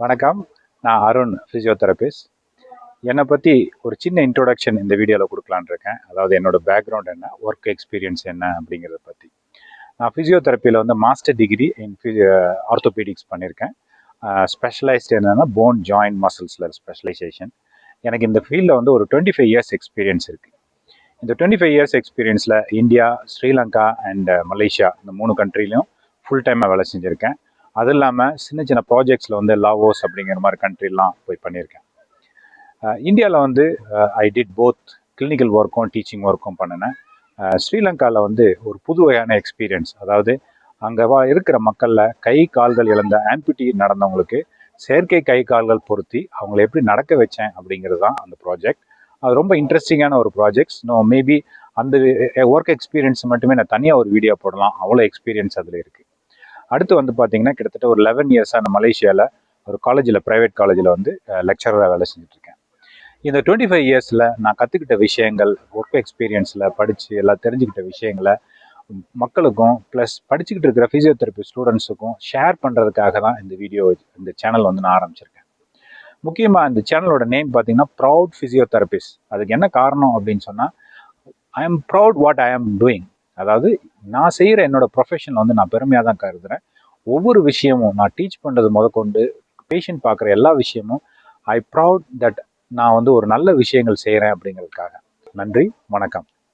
வணக்கம். நான் அருண் ஃபிசியோதெரபிஸ்ட் என்னை பற்றி ஒரு சின்ன இன்ட்ரோடக்ஷன் இந்த வீடியோவில் கொடுக்கலான்னு இருக்கேன். அதாவது என்னோட பேக்ரவுண்ட் என்ன ஒர்க் எக்ஸ்பீரியன்ஸ் என்ன அப்படிங்கிறத பற்றி நான் ஃபிசியோதெரப்பியில் வந்து மாஸ்டர் டிகிரி இன் ஆர்த்தோபீடிக்ஸ் பண்ணியிருக்கேன். ஸ்பெஷலைஸ்ட் என்னென்னா போன் ஜாயிண்ட் மசில்ஸில் ஸ்பெஷலைசேஷன் எனக்கு இந்த ஃபீல்டில் வந்து ஒரு டுவெண்ட்டி ஃபைவ் இயர்ஸ் எக்ஸ்பீரியன்ஸ் இருக்குது இந்த டுவெண்ட்டி ஃபைவ் இயர்ஸ் எக்ஸ்பீரியன்ஸில் இந்தியா ஸ்ரீலங்கா அண்ட் மலேசியா இந்த மூணு கண்ட்ரிலையும் ஃபுல் டைமாக வேலை செஞ்சுருக்கேன். அது இல்லாமல் சின்ன சின்ன ப்ராஜெக்ட்ஸில் வந்து லாவோஸ் அப்படிங்கிற மாதிரி கண்ட்ரிலாம் போய் பண்ணியிருக்கேன். இந்தியாவில் வந்து ஐ டிட் போத் கிளினிக்கல் ஒர்க்கும் டீச்சிங் ஒர்க்கும் பண்ணினேன். ஸ்ரீலங்காவில் வந்து ஒரு புது வகையான எக்ஸ்பீரியன்ஸ் அதாவது அங்கே வா இருக்கிற மக்களில் கை கால்கள் இழந்த ஆம்பிட்டி நடந்தவங்களுக்கு செயற்கை கை கால்கள் பொருத்தி அவங்கள எப்படி நடக்க வச்சேன் அப்படிங்கிறது தான் அந்த ப்ராஜெக்ட் அது ரொம்ப இன்ட்ரெஸ்டிங்கான ஒரு ப்ராஜெக்ட்ஸ் நோ மேபி அந்த ஒர்க் எக்ஸ்பீரியன்ஸ் மட்டுமே நான் தனியாக ஒரு வீடியோ போடலாம். அவ்வளோ எக்ஸ்பீரியன்ஸ் அதில் இருக்குது அடுத்து வந்து பார்த்தீங்கன்னா கிட்டத்தட்ட ஒரு லெவன் இயர்ஸாக நான் மலேசியாவில் ஒரு காலேஜில் ப்ரைவேட் காலேஜில் வந்து லெக்சராக வேலை செஞ்சுட்ருக்கேன். இந்த டுவெண்ட்டி ஃபைவ் இயர்ஸில் நான் கற்றுக்கிட்ட விஷயங்கள் ஒர்க் எக்ஸ்பீரியன்ஸில் படித்து எல்லாம் தெரிஞ்சுக்கிட்ட விஷயங்களை மக்களுக்கும் ப்ளஸ் படிச்சுக்கிட்டு இருக்கிற ஃபிசியோதெரப்பி ஸ்டூடெண்ட்ஸுக்கும் ஷேர் பண்ணுறதுக்காக தான் இந்த வீடியோ இந்த சேனல் வந்து நான் ஆரம்பிச்சிருக்கேன். முக்கியமாக இந்த சேனலோட நேம் பார்த்தீங்கன்னா ப்ரௌட் ஃபிசியோதெரபிஸ்ட் அதுக்கு என்ன காரணம் அப்படின்னு சொன்னால் I am proud what I am doing அதாவது நான் செய்கிற என்னோட ப்ரொஃபஷன் வந்து நான் பெருமையாக தான் கருதுகிறேன் ஒவ்வொரு விஷயமும் நான் டீச் பண்ணுறது முதற்கொண்டு பேஷண்ட் பார்க்குற எல்லா விஷயமும் ஐ ப்ரவுட் தட் நான் வந்து ஒரு நல்ல விஷயங்கள் செய்கிறேன் அப்படிங்கிறதுக்காக. நன்றி வணக்கம்.